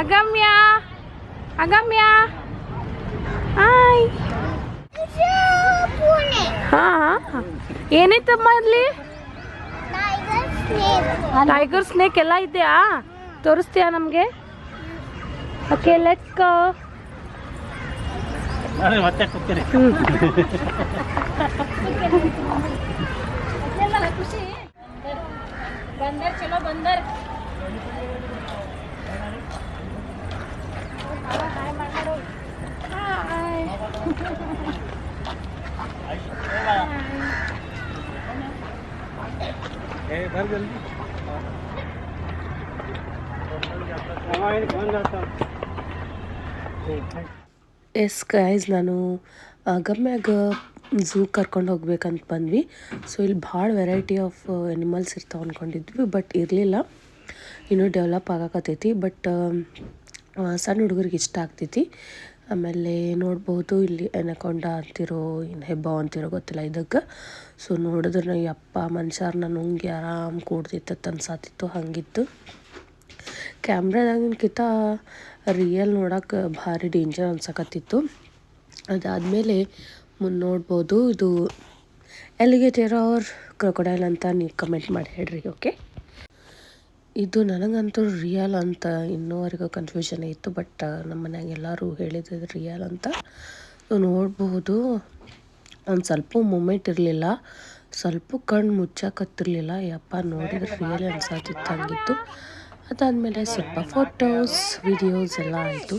ಅಗಮ್ಯ ಅಗಮ್ಯ. Hi ಹಾ ಏನೈತಮ್ಮ ಅಲ್ಲಿ tiger snake ಎಲ್ಲ ಇದೆಯಾ? ತೋರಿಸ್ತೀಯಾ ನಮಗೆ? ಓಕೆ ಲೆಟ್ಸ್ ಗೋ ಮತ್ತೆ ಕೂಗ್ತೀರಿ ಬಂದರ್ ಚಲೋ ಬಂದರ್. ए भर जल्दी कौन जाता ಎಸ್ ಗೈಸ್ ನಾನು ಗಮ್ಯಾಗ ಝೂ ಕರ್ಕೊಂಡು ಹೋಗ್ಬೇಕಂತ ಬಂದ್ವಿ ಸೊ ಇಲ್ಲಿ ಭಾಳ ವೆರೈಟಿ ಆಫ್ ಎನಿಮಲ್ಸ್ ಇರ್ತಾವೆ ಅಂದ್ಕೊಂಡಿದ್ವಿ ಬಟ್ ಇರಲಿಲ್ಲ ಇನ್ನೂ ಡೆವಲಪ್ ಆಗಕತ್ತೈತಿ ಬಟ್ ಸಣ್ಣ ಹುಡುಗರಿಗೆ ಇಷ್ಟ ಆಗ್ತೈತಿ ಆಮೇಲೆ ನೋಡ್ಬೋದು ಇಲ್ಲಿ ಎನಕೊಂಡ ಅಂತಿರೋ ಇನ್ನು ಹೆಬ್ಬಾವ್ ಅಂತಿರೋ ಗೊತ್ತಿಲ್ಲ ಇದಕ್ಕೆ. ಸೊ ನೋಡಿದ್ರೆ ಯಪ್ಪ ಮನುಷ್ಯರನ್ನ ನುಂಗಿ ಆರಾಮ್ ಕೂಡ್ತಿತ್ತು ಅನ್ಸಾತಿತ್ತು, ಹಂಗಿತ್ತು. ಕ್ಯಾಮ್ರಾದಾಗಿನ್ಕಿಂತ ರಿಯಲ್ ನೋಡಕ್ಕೆ ಭಾರಿ ಡೇಂಜರ್ ಅನ್ಸಕತ್ತಿತ್ತು. ಅದಾದಮೇಲೆ ಮುಂದೆ ನೋಡ್ಬೋದು ಇದು ಎಲಿಗೇಟರ್ ಅವ್ರ ಕ್ರೊಕೊಡೈಲ್ ಅಂತ ನೀವು ಕಮೆಂಟ್ ಮಾಡಿ ಹೇಳ್ರಿ ಓಕೆ ಇದು ನನಗಂತೂ ರಿಯಲ್ ಅಂತ ಇನ್ನೂವರೆಗೂ ಕನ್ಫ್ಯೂಷನ್ ಇತ್ತು ಬಟ್ ನಮ್ಮ ಮನ್ಯಾಗ ಎಲ್ಲರೂ ಹೇಳಿದ್ದು ರಿಯಲ್ ಅಂತ ನೋಡಬಹುದು ಒಂದು ಸ್ವಲ್ಪ ಮೂಮೆಂಟ್ ಇರಲಿಲ್ಲ, ಸ್ವಲ್ಪ ಕಣ್ಣು ಮುಚ್ಚಾಕತ್ತಿರಲಿಲ್ಲ, ಯಪ್ಪ ನೋಡಿದ್ರೆ ರಿಯಲ್ ಅನ್ಸಾತಿತ್ತು ಹಂಗಿತ್ತು ಅದಾದಮೇಲೆ ಸ್ವಲ್ಪ ಫೋಟೋಸ್ ವಿಡಿಯೋಸ್ ಎಲ್ಲ ಆಯಿತು.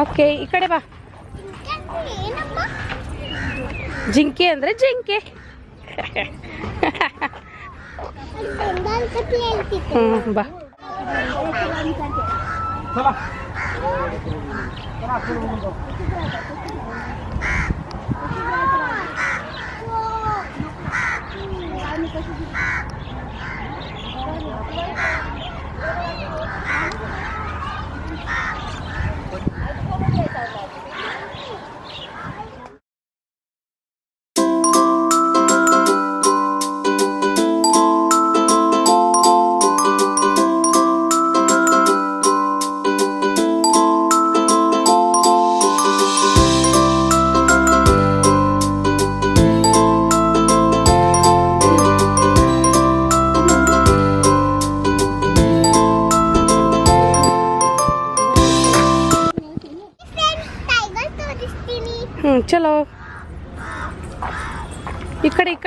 ಓಕೆ ಈ ಕಡೆ ಬಾ. ಜಿಂಕೆ ಅಂದ್ರೆ ಜಿಂಕೆ. ಹ್ಞೂ ಬಾ.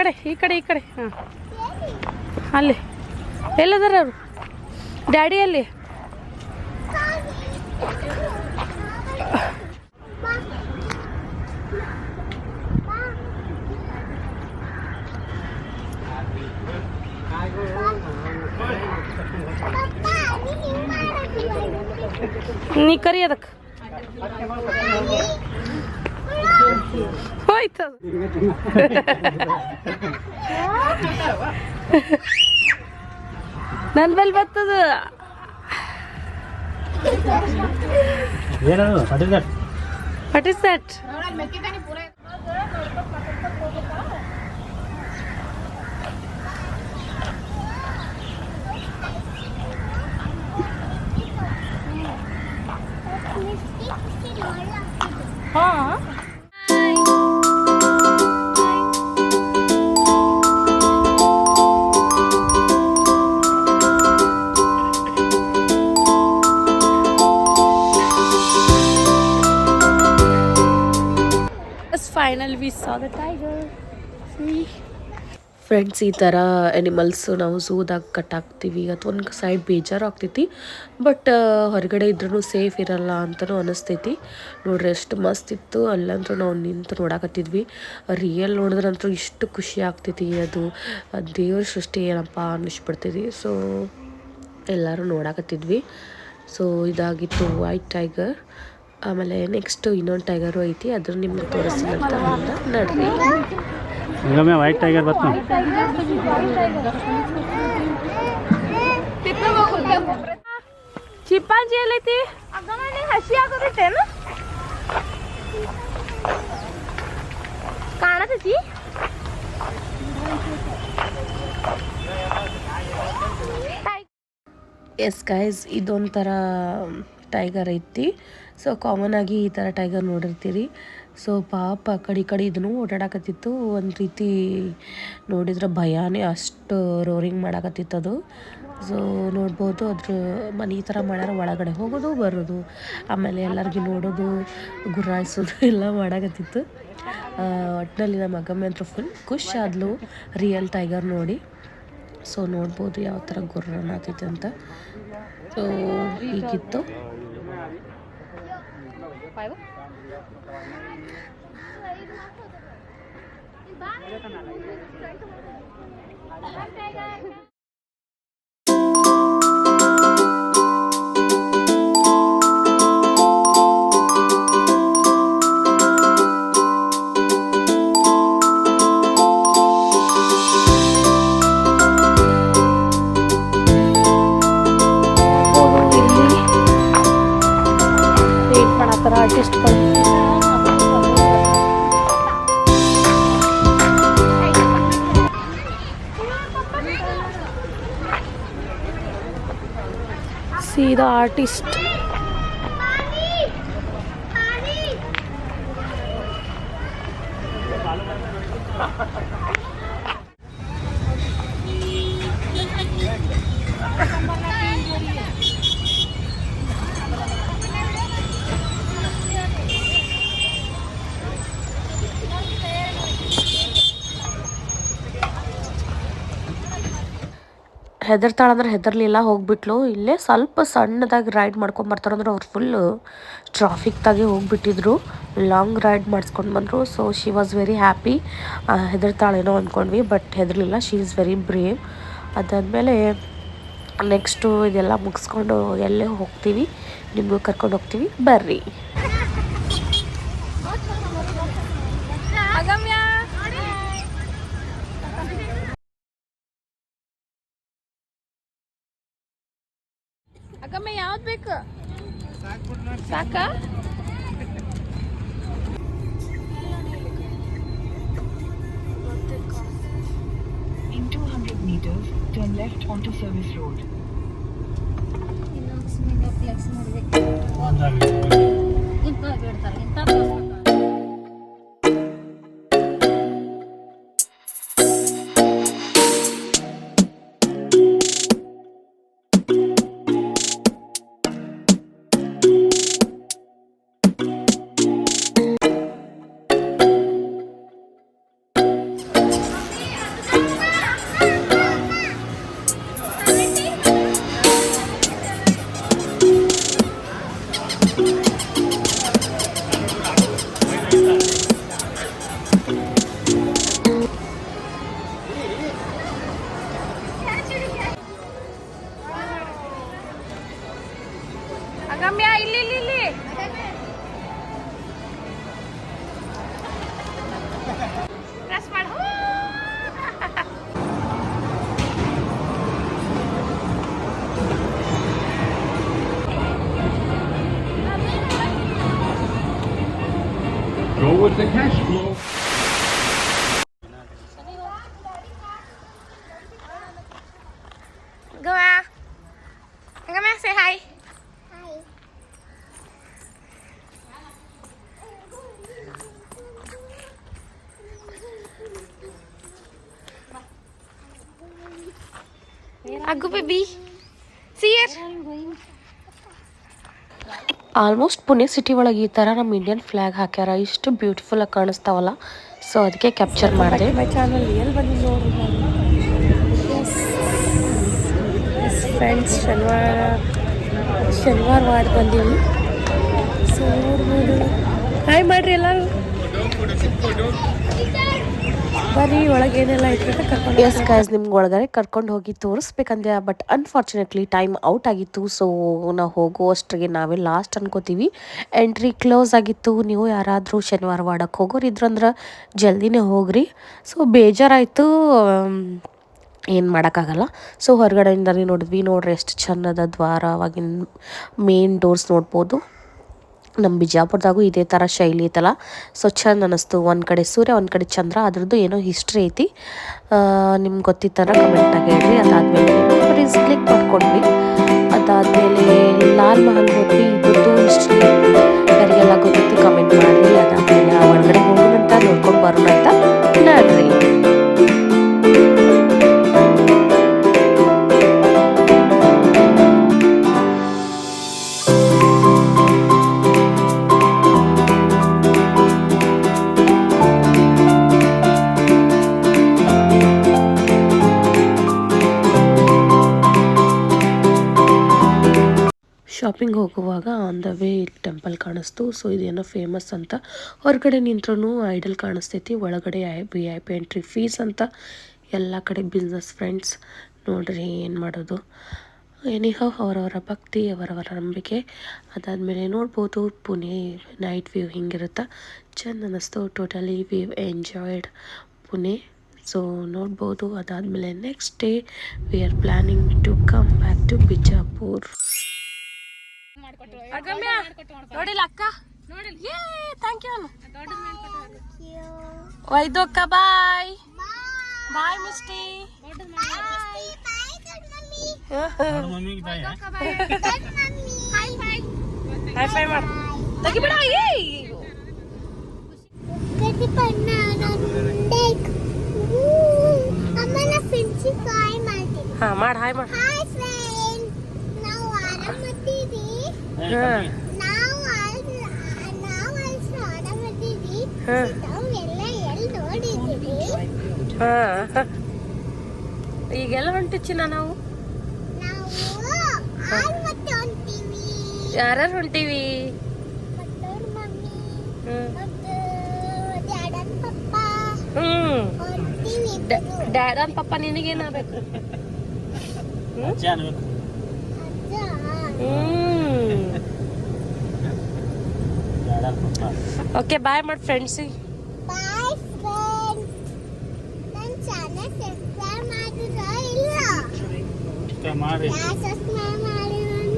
ಕಡೆ ಈ ಕಡೆ ಈ ಕಡೆ. ಈ ಕಡೆ ಹಾಂ. ಅಲ್ಲಿ. ಎಲ್ಲದಾರ ಅವರು? ಡ್ಯಾಡಿ ಅಲ್ಲಿ ಪಪ್ಪ ನೀ ಹಿಂಗ್ ಮಾಡಕ್ಕೆ ನೀ ಕರಿ ಅದಕ್ಕೆ. ಹೋಯ್ತು ಅದು. ನನ್ ಬಲ್ ಬರ್ತದ ಏನದು what is that what is that ಹಾಂ final the tiger. See? Friends ಈ ಥರ ಎನಿಮಲ್ಸ್ ನಾವು ಝೂದಾಗ ಕಟ್ಟಾಕ್ತೀವಿ. ಅಥವಾ ಒಂದು ಸೈಡ್ ಬೇಜಾರು ಆಗ್ತೈತಿ ಬಟ್ ಹೊರಗಡೆ ಇದ್ರೂ ಸೇಫ್ ಇರಲ್ಲ ಅಂತಲೂ ಅನಿಸ್ತೈತಿ. ನೋಡ್ರಿ ಎಷ್ಟು ಮಸ್ತ್ ಇತ್ತು. ಅಲ್ಲಂತೂ ನಾವು ನಿಂತು ನೋಡಾಕತ್ತಿದ್ವಿ. ರಿಯಲ್ ನೋಡಿದ್ರಂತೂ ಇಷ್ಟು ಖುಷಿ ಆಗ್ತೈತಿ ಅದು. ದೇವ್ರ ಸೃಷ್ಟಿ ಏನಪ್ಪ ಅನ್ನಿಸ್ಬಿಡ್ತೈತಿ. ಸೊ ಎಲ್ಲರೂ ನೋಡಾಕತ್ತಿದ್ವಿ. ಸೊ ಇದಾಗಿತ್ತು ವೈಟ್ ಟೈಗರ್ ಆಮೇಲೆ ನೆಕ್ಸ್ಟ್ ಇನ್ನೊಂದು ಟೈಗರು ಐತಿ ಅದನ್ನು ನಿಮ್ಗೆ ತೋರಿಸ್ತೀನಿ ಅಂತ ನಡ್ರಿ. ಹಂಗಮ್ಮೆ ವೈಟ್ ಟೈಗರ್ ಬತ್ತು ಚಿಪ್ಪಾಂಜಿ ಎಲ್ಲೈತಿ? ಹಸಿ ಆಗೋದೈತೇನು ಕಾಣತೈತಿ? ಎಸ್ ಗೈಸ್ ಇದೊಂಥರ ಟೈಗರ್ ಐತಿ. ಸೊ ಕಾಮನ್ ಆಗಿ ಈ ಥರ ಟೈಗರ್ ನೋಡಿರ್ತೀರಿ. ಸೊ ಪಾಪ ಆ ಕಡೆ ಈ ಕಡೆ ಇದನ್ನು ಓಡಾಡಕತ್ತಿತ್ತು. ಒಂದು ರೀತಿ ನೋಡಿದ್ರೆ ಭಯನೇ ಅಷ್ಟು ರೋರಿಂಗ್ ಮಾಡಾಕತ್ತಿತ್ತು ಅದು. ಸೊ ನೋಡ್ಬೋದು ಅದ್ರ ಮನೆ ಈ ಥರ ಮಾಡ್ಯಾರ, ಒಳಗಡೆ ಹೋಗೋದು, ಬರೋದು, ಆಮೇಲೆ ಎಲ್ಲರಿಗೂ ನೋಡೋದು, ಗುರಾಯಿಸೋದು ಎಲ್ಲ ಮಾಡಾಕತ್ತಿತ್ತು. ಒಟ್ಟಿನಲ್ಲಿ ನಮ್ಮ ಅಗಮ್ಮೆ ಅಂತೂ ಫುಲ್ ಖುಷಿ ಆದ್ಲು ರಿಯಲ್ ಟೈಗರ್ ನೋಡಿ. ಸೊ ನೋಡ್ಬೋದು ಯಾವ ಥರ ಗುರ್ರನ್ ಆಗ್ತೈತೆ ಅಂತ. ಸೊ ಹೀಗಿತ್ತು. ಇಲ್ಲಿ the artist. ಹೆದರ್ತಾಳಂದ್ರೆ ಹೆದರ್ಲಿಲ್ಲ, ಹೋಗ್ಬಿಟ್ಲು. ಇಲ್ಲೇ ಸ್ವಲ್ಪ ಸಣ್ಣದಾಗಿ ರೈಡ್ ಮಾಡ್ಕೊಂಬರ್ತಾರೆ ಅಂದ್ರೆ ಅವ್ರು ಫುಲ್ಲು ಟ್ರಾಫಿಕ್ದಾಗೆ ಹೋಗ್ಬಿಟ್ಟಿದ್ರು. ಲಾಂಗ್ ರೈಡ್ ಮಾಡಿಸ್ಕೊಂಡು ಬಂದರು. So she was very happy ಹೆದರ್ತಾಳೇನೋ ಅಂದ್ಕೊಂಡ್ವಿ ಬಟ್ ಹೆದರ್ಲಿಲ್ಲ. ಶಿ ಈಸ್ ವೆರಿ ಬ್ರೇವ್ ಅದಾದಮೇಲೆ ನೆಕ್ಸ್ಟು ಇದೆಲ್ಲ ಮುಗಿಸ್ಕೊಂಡು ಎಲ್ಲೇ ಹೋಗ್ತೀವಿ. ನಿಮಗೂ ಕರ್ಕೊಂಡು ಹೋಗ್ತೀವಿ. ಬರ್ರಿ. ಯಾವ್ದು ಬೇಕು ಸಾಕ In 200 meters, turn left onto Service Road. Agamya of the cash flow. Goma. Agu baby. See it. Almost Pune city ಒಳಗೆ ಈ ಥರ ನಮ್ಮ ಇಂಡಿಯನ್ ಫ್ಲ್ಯಾಗ್ ಹಾಕ್ಯಾರ. ಇಷ್ಟು ಬ್ಯೂಟಿಫುಲ್ ಆಗಿ ಕಾಣಿಸ್ತಾವಲ್ಲ. ಸೊ ಅದಕ್ಕೆ ಕ್ಯಾಪ್ಚರ್ ಮಾಡಿದೆ. ಫ್ರೆಂಡ್ಸ್ ಶನಿವಾರ ಶನಿವಾರ ವಾರ್ಡ್ ಬಂದೀವಿ. ಸೊ ನೋಡ್ಬೋದು. ಹಾಯ್ ಮಾಡ್ರಿ ಎಲ್ಲರೂ. ಬರ್ರಿ, ಒಳಗೆ ಏನೆಲ್ಲ ಇತ್ತು ಕರ್ಕೊಂಡು ಎಸ್ ಗೈಸ್ ನಿಮ್ಗೆ ಒಳಗಡೆ ಕರ್ಕೊಂಡು ಹೋಗಿ ತೋರಿಸ್ಬೇಕಂದ್ರೆ ಬಟ್ ಅನ್ಫಾರ್ಚುನೇಟ್ಲಿ ಟೈಮ್ ಔಟ್ ಆಗಿತ್ತು ಸೊ ನಾವು ಹೋಗುವಷ್ಟ್ರಿಗೆ ನಾವೇ ಲಾಸ್ಟ್ ಅನ್ಕೋತೀವಿ. ಎಂಟ್ರಿ ಕ್ಲೋಸ್ ಆಗಿತ್ತು, ನೀವು ಯಾರಾದರೂ ಶನಿವಾರ ವಾಡಕ್ಕೆ ಹೋಗೋರಿದ್ರು ಅಂದ್ರೆ ಜಲ್ದಿನೇ ಹೋಗ್ರಿ. ಸೊ ಬೇಜಾರಾಯಿತು ಏನು ಮಾಡೋಕ್ಕಾಗಲ್ಲ. ಸೊ ಹೊರಗಡೆಯಿಂದನೇ ನೋಡಿದ್ವಿ, ನೋಡ್ರಿ ಎಷ್ಟು ಚೆನ್ನದ ದ್ವಾರ, ಅವಾಗಿನ ಮೇನ್ ಡೋರ್ಸ್ ನೋಡ್ಬೋದು. ನಮ್ಮ ಬಿಜಾಪುರದಾಗೂ ಇದೇ ಥರ ಶೈಲಿ ಐತಲ್ಲ. ಸೊ ಚಂದ ಅನ್ನಿಸ್ತು ಒಂದು ಕಡೆ ಸೂರ್ಯ, ಒಂದು ಕಡೆ ಚಂದ್ರ. ಅದ್ರದ್ದು ಏನೋ ಹಿಸ್ಟ್ರಿ ಐತಿ. ನಿಮ್ಗೆ ಗೊತ್ತಿತ್ತರ ಕಮೆಂಟಾಗಿ ಹೇಳ್ರಿ. ಅದಾದಮೇಲೆ ಮೆಮೊರೀಸ್ ಕ್ಲಿಕ್ ಮಾಡ್ಕೊಂಡ್ವಿ ಅದಾದಮೇಲೆ ಲಾಲ್ ಮಹಲ್ ಹೋದ್ವಿ ಇದ್ರದ್ದು ಹಿಸ್ಟ್ರಿ ಯಾರಿಗೆಲ್ಲ ಗೊತ್ತೈತಿ ಕಮೆಂಟ್ ಮಾಡಿ ಅದಾದಮೇಲೆ ಟೆಂಪಲ್ ಕಾಣಿಸ್ತು. ಸೊ ಇದೇನೋ ಫೇಮಸ್ ಅಂತ. ಹೊರಗಡೆ ನಿಂತ್ರೂ ಐಡಲ್ ಕಾಣಿಸ್ತೈತಿ. ಒಳಗಡೆ V I P entry fees ಅಂತ. ಎಲ್ಲ ಕಡೆ ಬಿಸ್ನೆಸ್ ಫ್ರೆಂಡ್ಸ್. ನೋಡ್ರಿ ಏನು ಮಾಡೋದು. ಎನಿಹೋ ಅವರವರ ಭಕ್ತಿ, ಅವರವರ ನಂಬಿಕೆ. ಅದಾದಮೇಲೆ ನೋಡ್ಬೋದು, ಪುಣೆ ನೈಟ್ ವ್ಯೂ ಹಿಂಗಿರುತ್ತೆ. ಚೆಂದ ಅನ್ನಿಸ್ತು totally we enjoyed Pune. So ನೋಡ್ಬೋದು. ಅದಾದಮೇಲೆ next day we are planning to come back to Bijapur ನೋಡಿಲ್ಲ ಅಕ್ಕ? ಏ thank you ವೈದೋಕ್ಕ bye bye Misty high? Five ಮಾಡು. ತೆಗಿಬೇಡ ಏಯ್! ಅಮ್ಮನ ಫ್ರೆಂಡ್ಸ್ ಕಾಯ್ ಮಾಡ್ತೀನಿ. ಹಾ ಮಾಡು ಹಾಯ್ ಮಾಡು ಹಾಯ್ ಫ್ರೆಂಡ್ ನಾವು ಆರಾಮತ್ತೀವಿ ಹಾ ನಾವು ಅಲ್ಲಿ ನಾವು ಅಲ್ಲಿ ಆರಾಮತ್ತೀವಿ ಹಾ ನಾವು ಎಲ್ಲ ಎಲ್ಲಿ ನೋಡಿದ್ದೀವಿ ಹಾ ಈಗೆಲ್ಲ ಹೊಂಟು ನಾವು? ನಾವು ಆಲ್ ಮತ್ತೆ ಹೊಂಟೀವಿ. ಯಾರ್ಯಾರು ಹೊಂಟೀವಿ? ಮತ್ತು ಡ್ಯಾಡನ್ ಪಪ್ಪ. ನಿನಗೇನಾಗಬೇಕು ಅಜ್ಜ? ಹ್ಮ್. ಓಕೆ ಬಾಯ್ ಮಾಡಿ ಫ್ರೆಂಡ್ಸ್ ಬಾಯ್ ಫ್ರೆಂಡ್ ನನ್ನ ಚಾನಲ್ ಸಬ್ಸ್ಕ್ರೈಬ್ ಇಲ್ಲ ಮಾಡಿ. ಸಬ್ಸ್ಕ್ರೈಬ್ ಮಾಡಿದ್ರೆ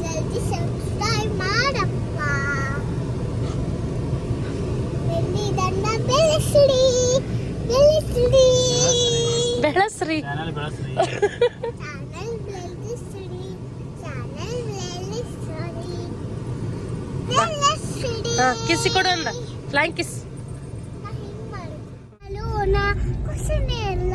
ಜಲ್ದಿ ಸಬ್ಸ್ಕ್ರೈಬ್ ಮಾಡಪ್ಪ. ಬೆಳ್ಳಿ ದಂಡ ಬೆಳೆಸಿಡಿ ಬೆಳೆಸಿಡಿ ಬೆಳಸ್ರಿ. ಚಾನಲ್ ಬೆಳೆಸ್ರಿ ಚಾನಲ್ ಬೆಳೆಸಿಡಿ ಚಾನಲ್ ಬೆಳೆಸಿಡಿ ಬೆಳೆಸಿಡಿ ಹಾ ಕಿಸಿ ಕೊಡು ಅಂದ. ಫ್ಲೈಂಗ್ ಕಿಸ್ ಎಲ್ಲ